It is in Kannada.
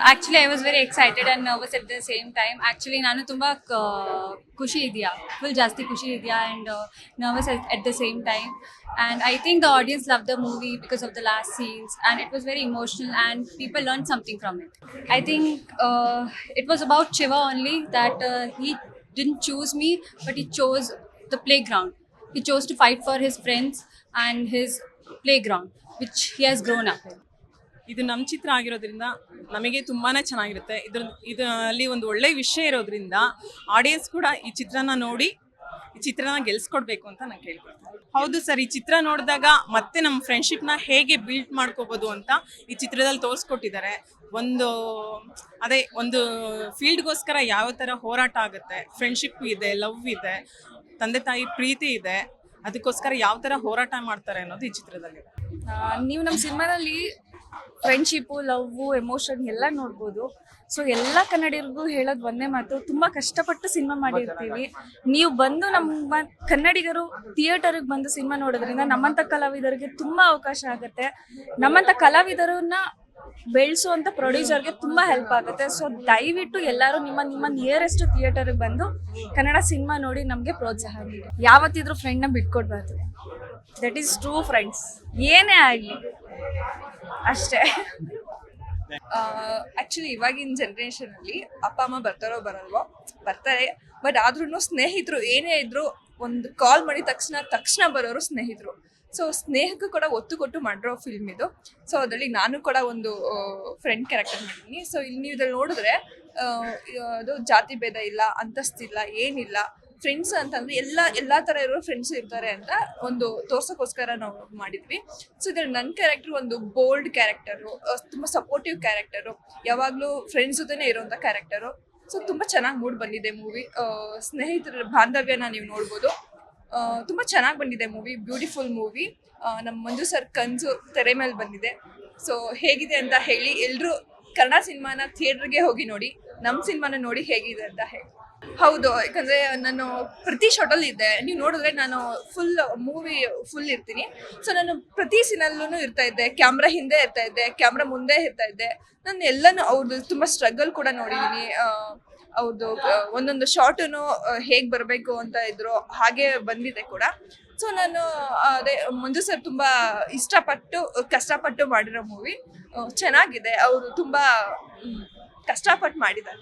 Actually I was very excited and nervous at the same time actually ನಾನು ತುಂಬ ಖುಷಿ ಇದೆಯಾ ಫುಲ್ ಜಾಸ್ತಿ ಖುಷಿ ಇದೆಯಾ and nervous at the same time and I think the audience love the movie because of the last scenes and it was very emotional and people learn something from it I think it was about Shiva only that he didn't choose me, but he chose the playground. He chose to fight for his friends and his playground, which he has grown up in. ಇದು ನಮ್ಮ ಚಿತ್ರ ಆಗಿರೋದ್ರಿಂದ ನಮಗೆ ತುಂಬಾ ಚೆನ್ನಾಗಿರುತ್ತೆ. ಇದ್ರ ಇದರಲ್ಲಿ ಒಂದು ಒಳ್ಳೆ ವಿಷಯ ಇರೋದ್ರಿಂದ ಆಡಿಯನ್ಸ್ ಕೂಡ ಈ ಚಿತ್ರನ ನೋಡಿ, ಈ ಚಿತ್ರನ ಗೆಲ್ಸ್ಕೊಡ್ಬೇಕು ಅಂತ ನಾನು ಕೇಳ್ಕೊಳ್ತೀನಿ. ಹೌದು ಸರ್, ಈ ಚಿತ್ರ ನೋಡಿದಾಗ ಮತ್ತೆ ನಮ್ಮ ಫ್ರೆಂಡ್ಶಿಪ್ನ ಹೇಗೆ ಬಿಲ್ಡ್ ಮಾಡ್ಕೋಬೋದು ಅಂತ ಈ ಚಿತ್ರದಲ್ಲಿ ತೋರಿಸ್ಕೊಟ್ಟಿದ್ದಾರೆ. ಒಂದು, ಅದೇ ಒಂದು ಫೀಲ್ಡ್ಗೋಸ್ಕರ ಯಾವ ಥರ ಹೋರಾಟ ಆಗುತ್ತೆ ಫ್ರೆಂಡ್ಶಿಪ್ ಇದೆ ಲವ್ ಇದೆ, ತಂದೆ ತಾಯಿ ಪ್ರೀತಿ ಇದೆ, ಅದಕ್ಕೋಸ್ಕರ ಯಾವ ಥರ ಹೋರಾಟ ಮಾಡ್ತಾರೆ ಅನ್ನೋದು ಈ ಚಿತ್ರದಲ್ಲಿ ನೀವು ನಮ್ಮ ಸಿನಿಮಾದಲ್ಲಿ ಫ್ರೆಂಡ್ಶಿಪ್ಪು ಲವ್ವು ಎಮೋಷನ್ ಎಲ್ಲ ನೋಡ್ಬೋದು. ಸೊ ಎಲ್ಲ ಕನ್ನಡಿಗರಿಗೂ ಹೇಳೋದು ಒಂದೇ ಮಾತು, ತುಂಬ ಕಷ್ಟಪಟ್ಟು ಸಿನಿಮಾ ಮಾಡಿರ್ತೀವಿ. ನೀವು ಬಂದು ನಮ್ಮ ಕನ್ನಡಿಗರು ಥಿಯೇಟರ್ಗೆ ಬಂದು ಸಿನಿಮಾ ನೋಡೋದ್ರಿಂದ ನಮ್ಮಂಥ ಕಲಾವಿದರಿಗೆ ತುಂಬ ಅವಕಾಶ ಆಗುತ್ತೆ. ನಮ್ಮಂಥ ಕಲಾವಿದರನ್ನ ಬೆಳೆಸುವಂಥ ಪ್ರೊಡ್ಯೂಸರ್ಗೆ ತುಂಬ ಹೆಲ್ಪ್ ಆಗುತ್ತೆ. ಸೊ ದಯವಿಟ್ಟು ಎಲ್ಲರೂ ನಿಮ್ಮ ನಿಮ್ಮ ನಿಯರೆಸ್ಟ್ ಥಿಯೇಟರ್ಗೆ ಬಂದು ಕನ್ನಡ ಸಿನಿಮಾ ನೋಡಿ ನಮಗೆ ಪ್ರೋತ್ಸಾಹ ನೀಡಿ. ಯಾವತ್ತಿದ್ರೂ ಫ್ರೆಂಡ್ನ ಬಿಟ್ಕೊಡ್ಬಾರ್ದು. ದಟ್ ಈಸ್ ಟ್ರೂ ಫ್ರೆಂಡ್ಸ್ ಏನೇ ಆಗಲಿ. ಅಷ್ಟೇ. ಆಕ್ಚುಲಿ ಇವಾಗಿನ ಜನ್ರೇಷನ್ ಅಲ್ಲಿ ಅಪ್ಪ, ಅಮ್ಮ ಬರ್ತಾರೋ ಬರಲ್ವೋ? ಬರ್ತಾರೆ. ಬಟ್ ಆದ್ರೂ ಸ್ನೇಹಿತರು, ಏನೇ ಇದ್ರು ಒಂದು ಕಾಲ್ ಮಾಡಿದ ತಕ್ಷಣ ತಕ್ಷಣ ಬರೋರು ಸ್ನೇಹಿತರು. ಸೊ ಸ್ನೇಹಕ್ಕೆ ಕೂಡ ಒತ್ತು ಕೊಟ್ಟು ಮಾಡಿರೋ ಫಿಲ್ಮ್ ಇದು. ಸೊ ಅದರಲ್ಲಿ ನಾನು ಕೂಡ ಒಂದು ಫ್ರೆಂಡ್ ಕ್ಯಾರೆಕ್ಟರ್ ಮಾಡಿದ್ದೀನಿ. ಸೊ ಇಲ್ಲಿ ನೀವು ಇದ್ರಲ್ಲಿ ನೋಡಿದ್ರೆ ಅದು ಜಾತಿ ಭೇದ ಇಲ್ಲ, ಅಂತಸ್ತಿಲ್ಲ, ಏನಿಲ್ಲ. ಫ್ರೆಂಡ್ಸ್ ಅಂತಂದ್ರೆ ಎಲ್ಲ, ಎಲ್ಲಾ ತರ ಇರೋ ಫ್ರೆಂಡ್ಸ್ ಇರ್ತಾರೆ ಅಂತ ಒಂದು ತೋರ್ಸೋಕ್ಕೋಸ್ಕರ ನಾವು ಮಾಡಿದ್ವಿ. ಸೊ ಇದ್ರಲ್ಲಿ ನನ್ನ ಕ್ಯಾರೆಕ್ಟರ್ ಒಂದು ಬೋಲ್ಡ್ ಕ್ಯಾರೆಕ್ಟರು ತುಂಬಾ ಸಪೋರ್ಟಿವ್ ಕ್ಯಾರೆಕ್ಟರು ಯಾವಾಗಲೂ ಫ್ರೆಂಡ್ಸ್ ಜೊತೆನೇ ಇರೋಂಥ ಕ್ಯಾರೆಕ್ಟರು ಸೊ ತುಂಬಾ ಚೆನ್ನಾಗಿ ಮೂಡ್ ಬಂದಿದೆ ಮೂವಿ ಸ್ನೇಹಿತರ ಬಾಂಧವ್ಯನ ನೀವು ನೋಡ್ಬೋದು. ತುಂಬಾ ಚೆನ್ನಾಗಿ ಬಂದಿದೆ ಮೂವಿ ಬ್ಯೂಟಿಫುಲ್ ಮೂವಿ ನಮ್ಮ ಮಂಜು ಸರ್ ಕನ್ಸು ತೆರೆ ಮೇಲೆ ಬಂದಿದೆ. ಸೊ ಹೇಗಿದೆ ಅಂತ ಹೇಳಿ ಎಲ್ಲರೂ ಕನ್ನಡ ಸಿನಿಮಾನ ಥಿಯೇಟರ್ಗೆ ಹೋಗಿ ನೋಡಿ ನಮ್ಮ ಸಿನಿಮಾನ ನೋಡಿ ಹೇಗಿದೆ ಅಂತ ಹೇಳಿ. ಹೌದು, ಯಾಕಂದ್ರೆ ನಾನು ಪ್ರತಿ ಶಾಟಲ್ಲಿ ಇದ್ದೆ. ನೀವು ನೋಡಿದ್ರೆ ನಾನು ಫುಲ್ ಮೂವಿ ಫುಲ್ ಇರ್ತೀನಿ. ಸೊ ನಾನು ಪ್ರತಿ ಸೀನಲ್ಲೂ ಇರ್ತಾ ಇದ್ದೆ. ಕ್ಯಾಮ್ರಾ ಹಿಂದೆ ಇರ್ತಾ ಇದ್ದೆ. ಕ್ಯಾಮ್ರಾ ಮುಂದೆ ಇರ್ತಾ ಇದ್ದೆ. ನಾನು ಎಲ್ಲನೂ ಅವ್ರದ್ದು ತುಂಬ ಸ್ಟ್ರಗಲ್ ಕೂಡ ನೋಡಿದ್ದೀನಿ ಅವ್ರದ್ದು ಒಂದೊಂದು ಶಾರ್ಟನ್ನು ಹೇಗೆ ಬರಬೇಕು ಅಂತ ಇದ್ರು, ಹಾಗೆ ಬಂದಿದೆ ಕೂಡ. ಸೊ ನಾನು ಅದೇ, ಮಂಜು ಸರ್ ತುಂಬ ಇಷ್ಟಪಟ್ಟು, ಕಷ್ಟಪಟ್ಟು ಮಾಡಿರೋ ಮೂವಿ ಚೆನ್ನಾಗಿದೆ. ಅವರು ತುಂಬ ಕಷ್ಟಪಟ್ಟು ಮಾಡಿದ್ದಾರೆ.